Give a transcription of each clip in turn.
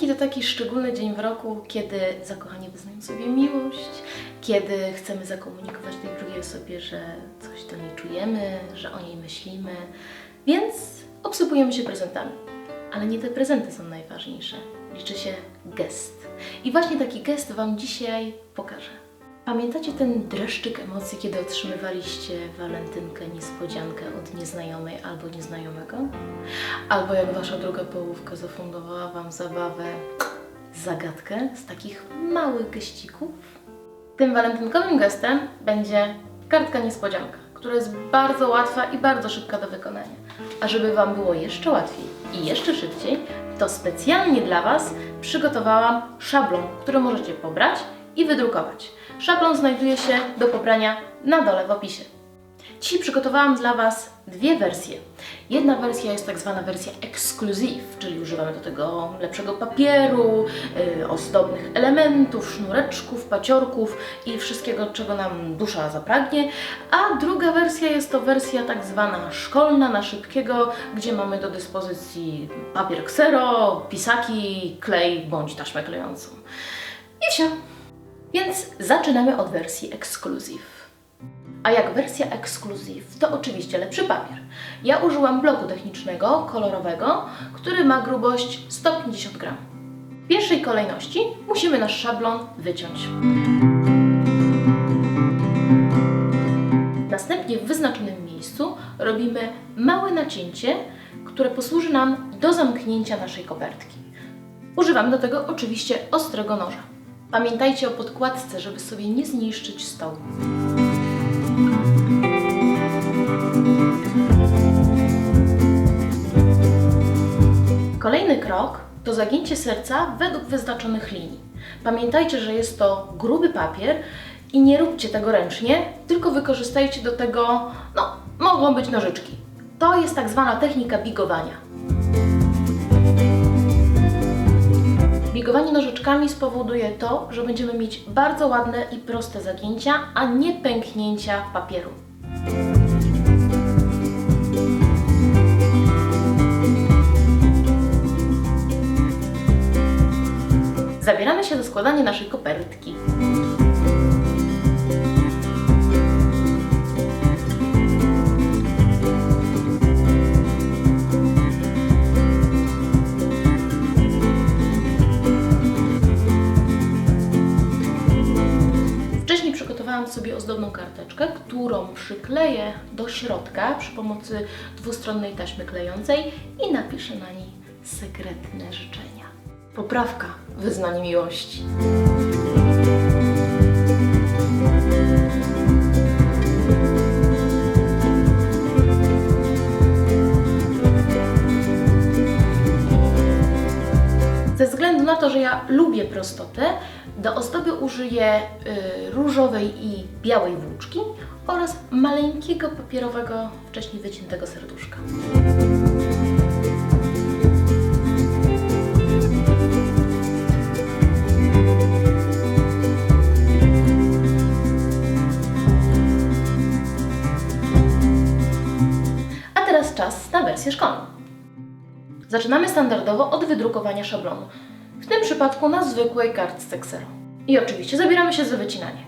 Walentynki to taki szczególny dzień w roku, kiedy zakochani wyznają sobie miłość, kiedy chcemy zakomunikować tej drugiej osobie, że coś do niej czujemy, że o niej myślimy, więc obsypujemy się prezentami. Ale nie te prezenty są najważniejsze, liczy się gest. I właśnie taki gest Wam dzisiaj pokażę. Pamiętacie ten dreszczyk emocji, kiedy otrzymywaliście walentynkę, niespodziankę od nieznajomej albo nieznajomego? Albo jak wasza druga połówka zafundowała wam zabawę, zagadkę z takich małych geścików? Tym walentynkowym gestem będzie kartka niespodzianka, która jest bardzo łatwa i bardzo szybka do wykonania. A żeby wam było jeszcze łatwiej i jeszcze szybciej, to specjalnie dla was przygotowałam szablon, który możecie pobrać i wydrukować. Szablon znajduje się do pobrania na dole w opisie. Dzisiaj przygotowałam dla Was dwie wersje. Jedna wersja jest tak zwana wersja exclusive, czyli używamy do tego lepszego papieru, yy, ozdobnych elementów, sznureczków, paciorków i wszystkiego, czego nam dusza zapragnie. A druga wersja jest to wersja tak zwana szkolna, na szybkiego, gdzie mamy do dyspozycji papier ksero, pisaki, klej bądź taśmę klejącą. I wsio. Więc zaczynamy od wersji exclusive. A jak wersja exclusive, to oczywiście lepszy papier. Ja użyłam bloku technicznego, kolorowego, który ma grubość 150 gram. W pierwszej kolejności musimy nasz szablon wyciąć. Następnie w wyznaczonym miejscu robimy małe nacięcie, które posłuży nam do zamknięcia naszej kopertki. Używam do tego oczywiście ostrego noża. Pamiętajcie o podkładce, żeby sobie nie zniszczyć stołu. Kolejny krok to zagięcie serca według wyznaczonych linii. Pamiętajcie, że jest to gruby papier i nie róbcie tego ręcznie, tylko wykorzystajcie do tego, no, mogą być nożyczki. To jest tak zwana technika bigowania. Bigowanie nożyczkami spowoduje to, że będziemy mieć bardzo ładne i proste zagięcia, a nie pęknięcia papieru. Zabieramy się za składanie naszej kopertki. Sobie ozdobną karteczkę, którą przykleję do środka przy pomocy dwustronnej taśmy klejącej i napiszę na niej sekretne życzenia. Poprawka, wyznanie miłości. Ze względu na to, że ja lubię prostotę, do ozdoby użyję y, różowej i białej włóczki oraz maleńkiego papierowego, wcześniej wyciętego serduszka. A teraz czas na wersję szkolną. Zaczynamy standardowo od wydrukowania szablonu. W tym przypadku na zwykłej kartce Xero. I oczywiście zabieramy się za wycinanie.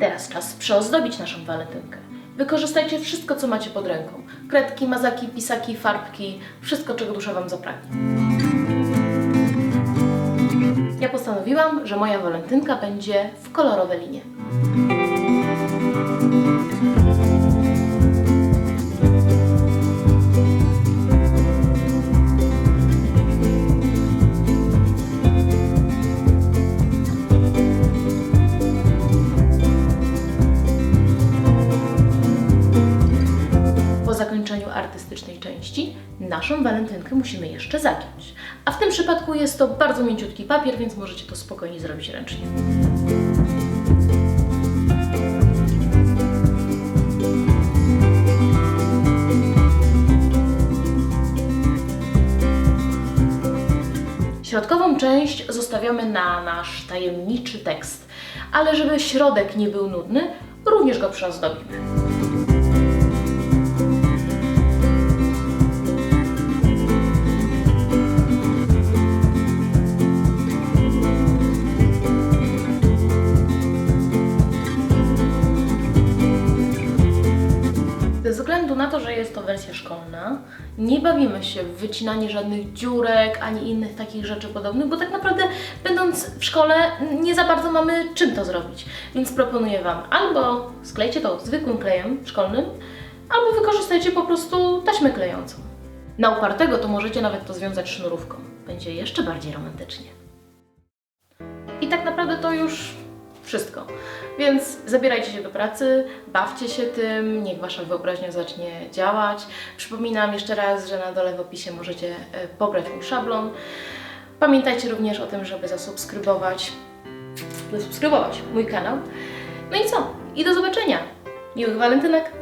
Teraz czas przeozdobić naszą walentynkę. Wykorzystajcie wszystko, co macie pod ręką. Kredki, mazaki, pisaki, farbki, wszystko, czego dusza Wam zapragnie. Ja postanowiłam, że moja walentynka będzie w kolorowe linie. Artystycznej części naszą walentynkę musimy jeszcze zagiąć. A w tym przypadku jest to bardzo mięciutki papier, więc możecie to spokojnie zrobić ręcznie. Środkową część zostawiamy na nasz tajemniczy tekst, ale żeby środek nie był nudny, również go przeozdobimy. Jest to wersja szkolna. Nie bawimy się w wycinanie żadnych dziurek ani innych takich rzeczy podobnych, bo tak naprawdę będąc w szkole nie za bardzo mamy czym to zrobić. Więc proponuję Wam albo sklejcie to zwykłym klejem szkolnym, albo wykorzystajcie po prostu taśmę klejącą. Na upartego to możecie nawet to związać sznurówką. Będzie jeszcze bardziej romantycznie. I tak naprawdę to już wszystko. Więc zabierajcie się do pracy, bawcie się tym, niech Wasza wyobraźnia zacznie działać. Przypominam jeszcze raz, że na dole w opisie możecie e, pobrać mój szablon. Pamiętajcie również o tym, żeby zasubskrybować, zasubskrybować mój kanał. No i co? I do zobaczenia! Miłych walentynek!